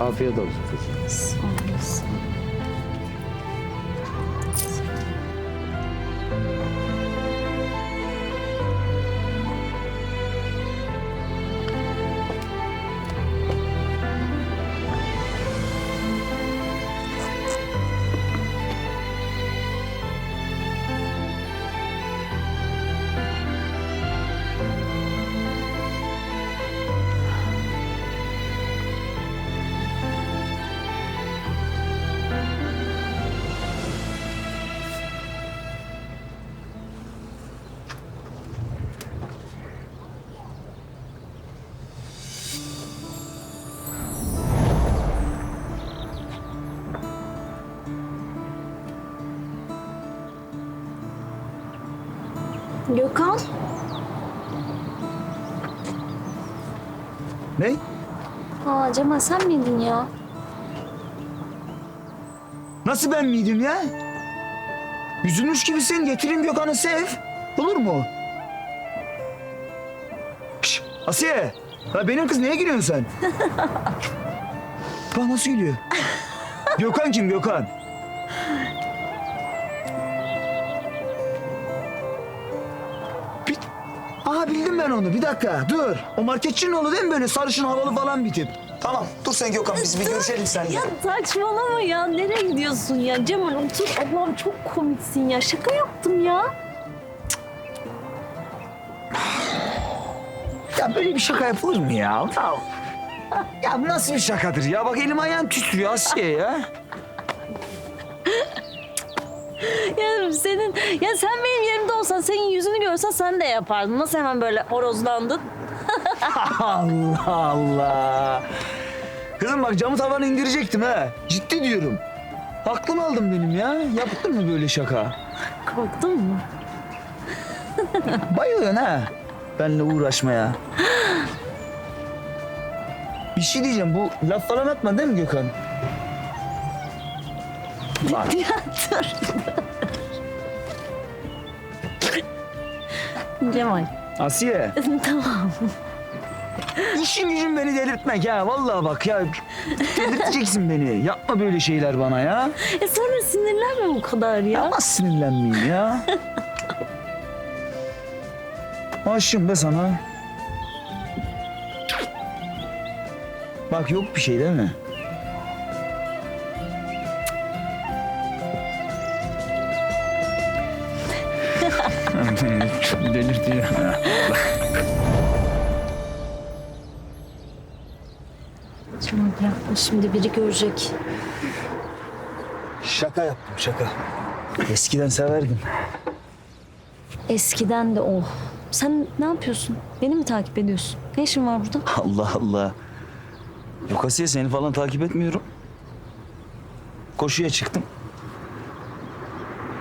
Afiyet olsun kızım. Sağ olasın. Gökhan. Ne? Aa Cemal sen miydin ya? Nasıl ben miydim ya? Üzülmüş gibisin. Getireyim Gökhan'ı sev. Olur mu? Şş, Asiye. Ya benim kız neye gülüyorsun sen? Bak nasıl gülüyor. Gökhan kim Gökhan? Aa bildim ben onu. Bir dakika dur. O marketçinin oğlu değil mi böyle sarışın havalı falan bir tip? Tamam dur sen Gökhan biz bir görüşelim seninle. Ya saçmalama ya. Nereye gidiyorsun ya? Cemal otur. Allah'ım çok komiksin ya. Şaka yaptım ya. Ya böyle bir şaka yapılır mı ya? Ya, ya bu nasıl bir şakadır ya? Bak elim ayağım titriyor Asiye ya. Ya senin ya sen benim yerimde olsan senin yüzünü görsen sen de yapardın. Nasıl hemen böyle horozlandın? Allah Allah. Kızım bak camı tavanı indirecektim ha. Ciddi diyorum. Aklım aldım benim ya. Yapılır mı böyle şaka? Korktun mu? Bayılıyorsun ha. Benle uğraşmaya. Bir şey diyeceğim. Bu laf falan atma değil mi Gökhan? Bak. Ya dur. Cemal. Asiye. tamam. İşin gücün beni delirtmek ha. Vallahi bak ya. Delirteceksin beni. Yapma böyle şeyler bana ya. E sonra sinirlenme bu kadar ya. Ama sinirlenmeyeyim ya. Aşığım be sana. Bak yok bir şey değil mi? Çok delirtiyor. Cemal bırakma şimdi biri görecek. Şaka yaptım şaka. Eskiden severdim. Eskiden de o. Sen ne yapıyorsun? Beni mi takip ediyorsun? Ne işin var burada? Allah Allah. Yok Asiye seni falan takip etmiyorum. Koşuya çıktım.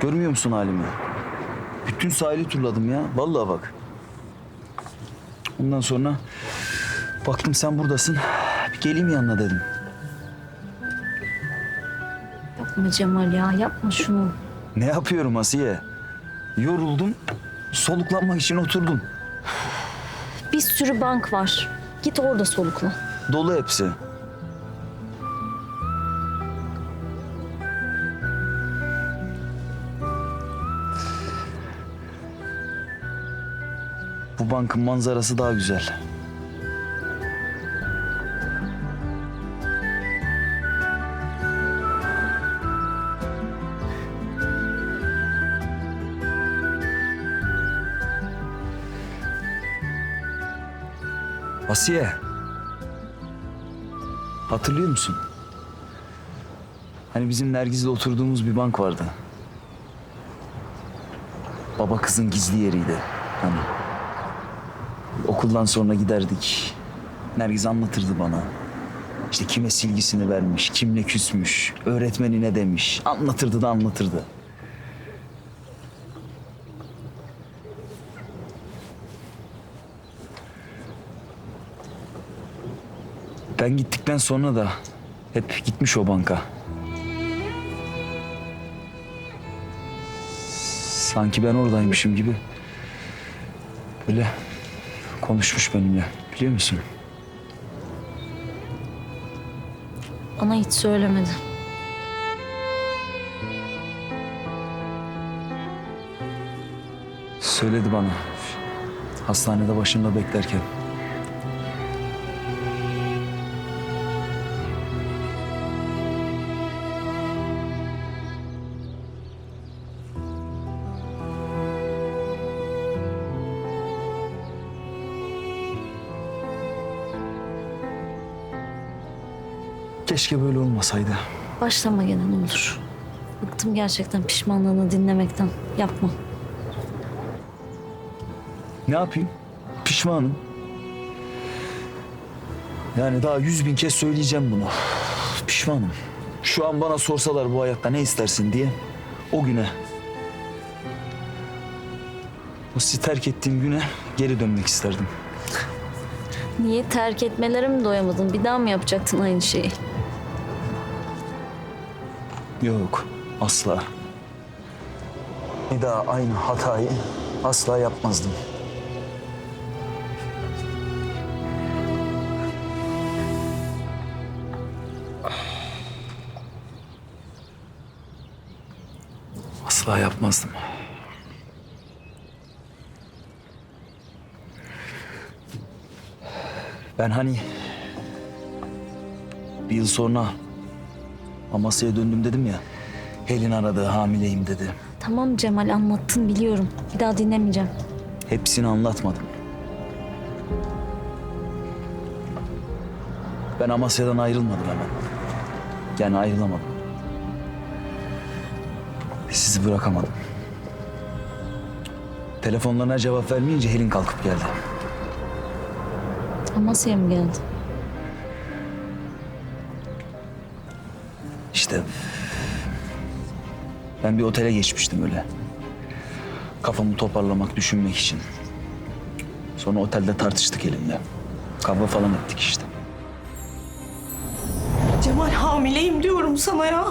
Görmüyor musun halimi? Bütün sahili turladım ya. Vallahi bak. Ondan sonra baktım sen buradasın. Bir geleyim yanına dedim. Yapma Cemal ya yapma şunu. Ne yapıyorum Asiye? Yoruldum. Soluklanmak için oturdum. Bir sürü bank var. Git orada solukla. Dolu hepsi. Bu bankın manzarası daha güzel. Asiye. Hatırlıyor musun? Hani bizim Nergiz'le oturduğumuz bir bank vardı. Baba kızın gizli yeriydi. Hani okuldan sonra giderdik. Nergiz anlatırdı bana. İşte kime silgisini vermiş, kimle küsmüş, öğretmeni ne demiş. Anlatırdı da anlatırdı. Ben gittikten sonra da hep gitmiş o banka. Sanki ben oradaymışım gibi. Böyle konuşmuş benimle biliyor musun? Bana hiç söylemedi. Söyledi bana. Hastanede başımda beklerken. Keşke böyle olmasaydı. Başlama gene ne olur. Bıktım gerçekten pişmanlığını dinlemekten. Yapma. Ne yapayım? Pişmanım. Yani daha yüz bin kez söyleyeceğim bunu. Pişmanım. Şu an bana sorsalar bu hayatta ne istersin diye o güne o sizi terk ettiğim güne geri dönmek isterdim. Niye terk etmelere mi doyamadın? Bir daha mı yapacaktın aynı şeyi? Yok asla. Bir daha aynı hatayı asla yapmazdım. Asla yapmazdım. Ben hani bir yıl sonra Amasya'ya döndüm dedim ya. Helin aradı hamileyim dedi. Tamam Cemal anlattın biliyorum. Bir daha dinlemeyeceğim. Hepsini anlatmadım. Ben Amasya'dan ayrılmadım hemen. Yani ayrılamadım. Sizi bırakamadım. Telefonlarına cevap vermeyince Helin kalkıp geldi. Amasya'ya mı geldin? Ben bir otele geçmiştim öyle. Kafamı toparlamak, düşünmek için. Sonra otelde tartıştık elimle. Kavga falan ettik işte. Cemal hamileyim diyorum sana ya.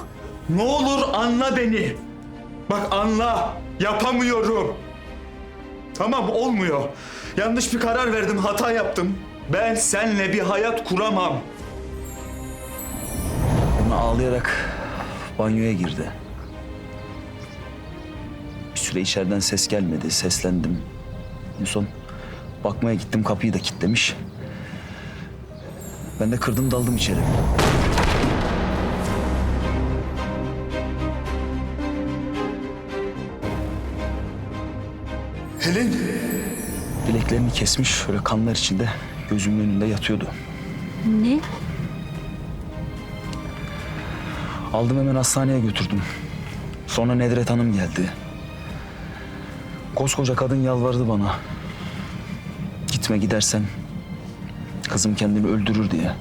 Ne olur anla beni. Bak anla. Yapamıyorum. Tamam olmuyor. Yanlış bir karar verdim, hata yaptım. Ben senle bir hayat kuramam. Ona ağlayarak banyoya girdi. Süre içeriden ses gelmedi. Seslendim. En son bakmaya gittim kapıyı da kilitlemiş. Ben de kırdım daldım içeri. Helin. Bileklerini kesmiş şöyle kanlar içinde gözümün önünde yatıyordu. Ne? Aldım hemen hastaneye götürdüm. Sonra Nedret Hanım geldi. Koskoca kadın yalvardı bana. Gitme gidersen kızım kendini öldürür diye.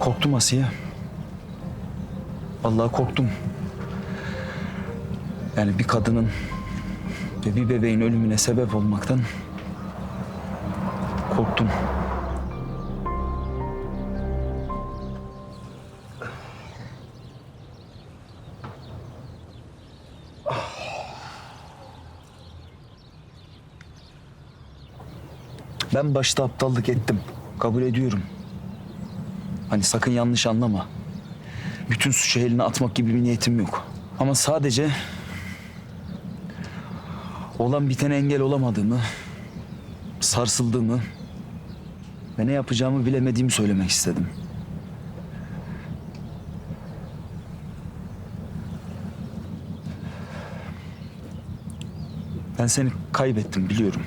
Korktum Asiye. Vallahi korktum. Yani bir kadının ve bir bebeğin ölümüne sebep olmaktan korktum. Ben başta aptallık ettim. Kabul ediyorum. Hani sakın yanlış anlama. Bütün suçu eline atmak gibi bir niyetim yok. Ama sadece olan bitene engel olamadığımı, sarsıldığımı ve ne yapacağımı bilemediğimi söylemek istedim. Ben seni kaybettim biliyorum.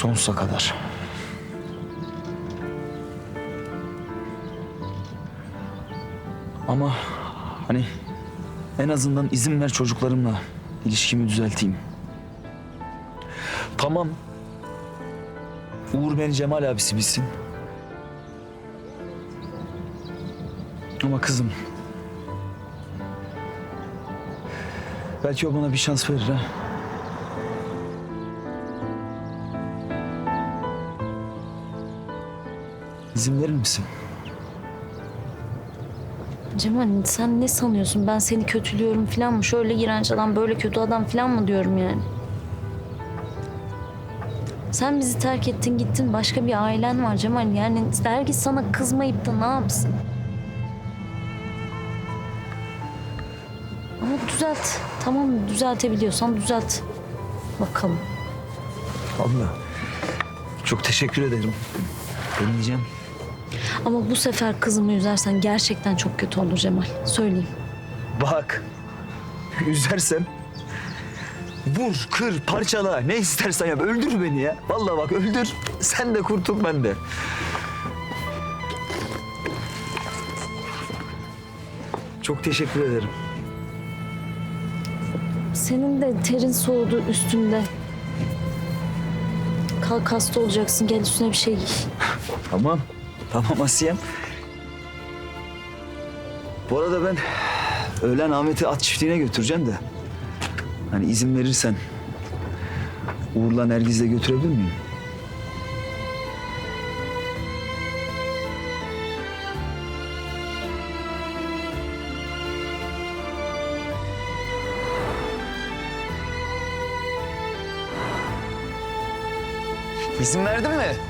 Sonsuza kadar. Ama hani en azından izin ver çocuklarımla ilişkimi düzelteyim. Tamam. Uğur beni Cemal abisi bilsin. Ama kızım. Belki o bana bir şans verir ha. İzin verir misin? Cemal sen ne sanıyorsun? Ben seni kötülüyorum falan mı? Şöyle iğrenç adam, böyle kötü adam falan mı diyorum yani? Sen bizi terk ettin gittin başka bir ailen var Cemal. Yani herkes sana kızmayıp da ne yapsın? Ama düzelt. Tamam düzeltebiliyorsan düzelt. Bakalım. Allah. Çok teşekkür ederim. Deneyeceğim. Ama bu sefer kızımı üzersen gerçekten çok kötü olur Cemal. Söyleyeyim. Bak. Üzersen vur, kır, parçala. Ne istersen yap. Öldür beni ya. Vallahi bak öldür. Sen de kurtul ben de. Çok teşekkür ederim. Senin de terin soğudu üstünde. Kalk hasta olacaksın. Gel üstüne bir şey giy. Tamam. Tamam Asiyem. Bu arada ben öğlen Ahmet'i at çiftliğine götüreceğim de. Hani izin verirsen Uğur'la Nergiz'le götürebilir miyim? İzin verdin mi?